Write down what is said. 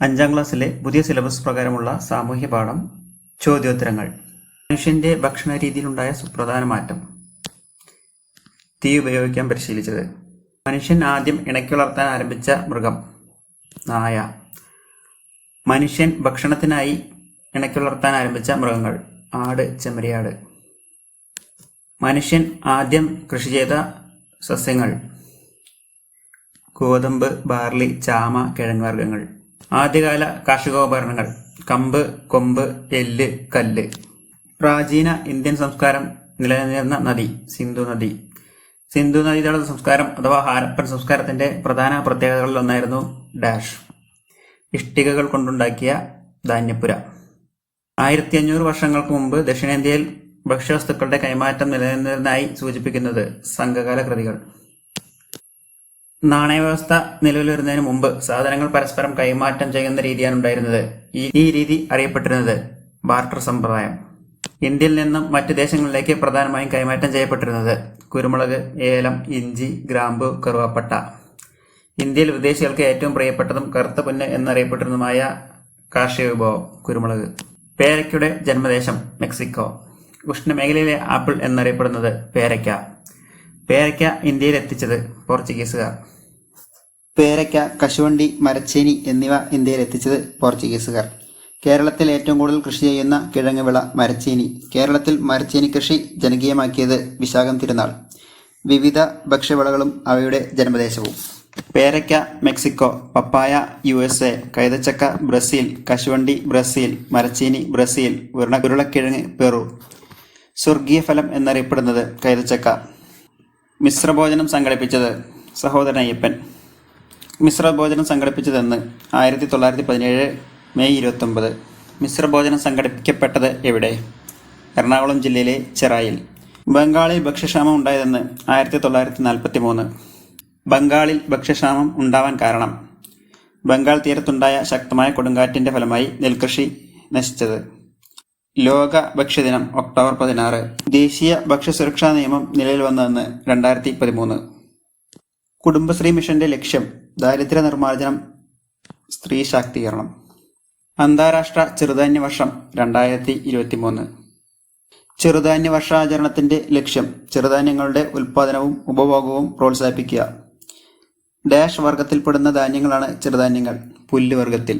അഞ്ചാം ക്ലാസ്സിലെ പുതിയ സിലബസ് പ്രകാരമുള്ള സാമൂഹ്യ പാഠം ചോദ്യോത്തരങ്ങൾ. മനുഷ്യന്റെ ഭക്ഷണ രീതിയിലുണ്ടായ സുപ്രധാന മാറ്റം. തീ ഉപയോഗിക്കാൻ പരിശീലിച്ചത്. മനുഷ്യൻ ആദ്യം ഇണക്കി വളർത്താൻ ആരംഭിച്ച മൃഗം നായ. മനുഷ്യൻ ഭക്ഷണത്തിനായി ഇണക്കി വളർത്താൻ ആരംഭിച്ച മൃഗങ്ങൾ ആട് ചെമ്മരിയാട്. മനുഷ്യൻ ആദ്യം കൃഷി ചെയ്ത സസ്യങ്ങൾ ഗോതമ്പ് ബാർലി ചാമ കിഴങ്ങ് കിഴങ്ങുവർഗങ്ങൾ ആദ്യകാല കാർഷികോപകരണങ്ങൾ കമ്പ് കൊമ്പ് എല്ല് കല്ല്. പ്രാചീന ഇന്ത്യൻ സംസ്കാരം നിലനിന്നിരുന്ന നദി സിന്ധു നദി. സിന്ധു നദീതട സംസ്കാരം അഥവാ ഹാരപ്പൻ സംസ്കാരത്തിന്റെ പ്രധാന പ്രത്യേകതകളിൽ ഒന്നായിരുന്നു ഡാഷ്. ഇഷ്ടികകൾ കൊണ്ടുണ്ടാക്കിയ ധാന്യപ്പുര. ആയിരത്തി അഞ്ഞൂറ് വർഷങ്ങൾക്ക് മുമ്പ് ദക്ഷിണേന്ത്യയിൽ ഭക്ഷ്യവസ്തുക്കളുടെ കൈമാറ്റം നിലനിന്നിരുന്നതായി സൂചിപ്പിക്കുന്നത് സംഘകാല കൃതികൾ. നാണയവ്യവസ്ഥ നിലവിൽ വരുന്നതിന് മുമ്പ് സാധനങ്ങൾ പരസ്പരം കൈമാറ്റം ചെയ്യുന്ന രീതിയാണ് ഉണ്ടായിരുന്നത്. ഈ രീതി അറിയപ്പെട്ടിരുന്നത് ബാർട്ടർ സമ്പ്രദായം. ഇന്ത്യയിൽ നിന്നും മറ്റു ദേശങ്ങളിലേക്ക് പ്രധാനമായും കൈമാറ്റം ചെയ്യപ്പെട്ടിരുന്നത് കുരുമുളക് ഏലം ഇഞ്ചി ഗ്രാമ്പു കറുവാപ്പട്ട. ഇന്ത്യയിൽ വിദേശികൾക്ക് ഏറ്റവും പ്രിയപ്പെട്ടതും കറുത്ത പുല്ല് എന്നറിയപ്പെട്ടിരുന്നതുമായ കാർഷിക വിഭവം കുരുമുളക്. പേരയ്ക്കയുടെ ജന്മദേശം മെക്സിക്കോ. ഉഷ്ണമേഖലയിലെ ആപ്പിൾ എന്നറിയപ്പെടുന്നത് പേരയ്ക്ക. പേരയ്ക്ക ഇന്ത്യയിൽ എത്തിച്ചത് പോർച്ചുഗീസുകാർ. പേരയ്ക്ക കശുവണ്ടി മരച്ചേനി എന്നിവ ഇന്ത്യയിൽ എത്തിച്ചത് പോർച്ചുഗീസുകാർ. കേരളത്തിൽ ഏറ്റവും കൂടുതൽ കൃഷി ചെയ്യുന്ന കിഴങ്ങ് വിള മരച്ചീനി. കേരളത്തിൽ മരച്ചീനി കൃഷി ജനകീയമാക്കിയത് വിശാഖം തിരുനാൾ. വിവിധ ഭക്ഷ്യവിളകളും അവയുടെ ജന്മദേശവും. പേരയ്ക്ക മെക്സിക്കോ പപ്പായ യു എസ് എ കൈതച്ചക്ക ബ്രസീൽ കശുവണ്ടി ബ്രസീൽ മരച്ചീനി ബ്രസീൽ ഉരുള ഉരുളക്കിഴങ്ങ് പെറു. സ്വർഗീയ ഫലം എന്നറിയപ്പെടുന്നത് കൈതച്ചക്ക. മിശ്രഭോജനം സംഘടിപ്പിച്ചത് സഹോദരൻ അയ്യപ്പൻ. മിശ്രഭോജനം സംഘടിപ്പിച്ചതെന്ന് ആയിരത്തി തൊള്ളായിരത്തി പതിനേഴ് മെയ് ഇരുപത്തൊമ്പത് മിശ്രഭോജനം സംഘടിപ്പിക്കപ്പെട്ടത് എവിടെ? എറണാകുളം ജില്ലയിലെ ചെറായിൽ. ബംഗാളിൽ ഭക്ഷ്യക്ഷാമം ഉണ്ടായതെന്ന് ആയിരത്തി തൊള്ളായിരത്തി നാൽപ്പത്തി മൂന്ന് ബംഗാളിൽ ഭക്ഷ്യക്ഷാമം ഉണ്ടാവാൻ കാരണം. ബംഗാൾ തീരത്തുണ്ടായ ശക്തമായ കൊടുങ്കാറ്റിന്റെ ഫലമായി നെൽകൃഷി നശിച്ചത്. ലോക ഭക്ഷ്യദിനം ഒക്ടോബർ പതിനാറ്. ദേശീയ ഭക്ഷ്യസുരക്ഷാ നിയമം നിലവിൽ വന്നതെന്ന് രണ്ടായിരത്തി പതിമൂന്ന് കുടുംബശ്രീ മിഷന്റെ ലക്ഷ്യം ദാരിദ്ര്യ നിർമ്മാർജനം സ്ത്രീ ശാക്തീകരണം. അന്താരാഷ്ട്ര ചെറുധാന്യ വർഷം രണ്ടായിരത്തി ഇരുപത്തി മൂന്ന് ചെറുധാന്യ വർഷാചരണത്തിന്റെ ലക്ഷ്യം ചെറുധാന്യങ്ങളുടെ ഉൽപ്പാദനവും ഉപഭോഗവും പ്രോത്സാഹിപ്പിക്കുക. ഡാഷ് വർഗത്തിൽപ്പെടുന്ന ധാന്യങ്ങളാണ് ചെറുധാന്യങ്ങൾ പുല്ല് വർഗത്തിൽ.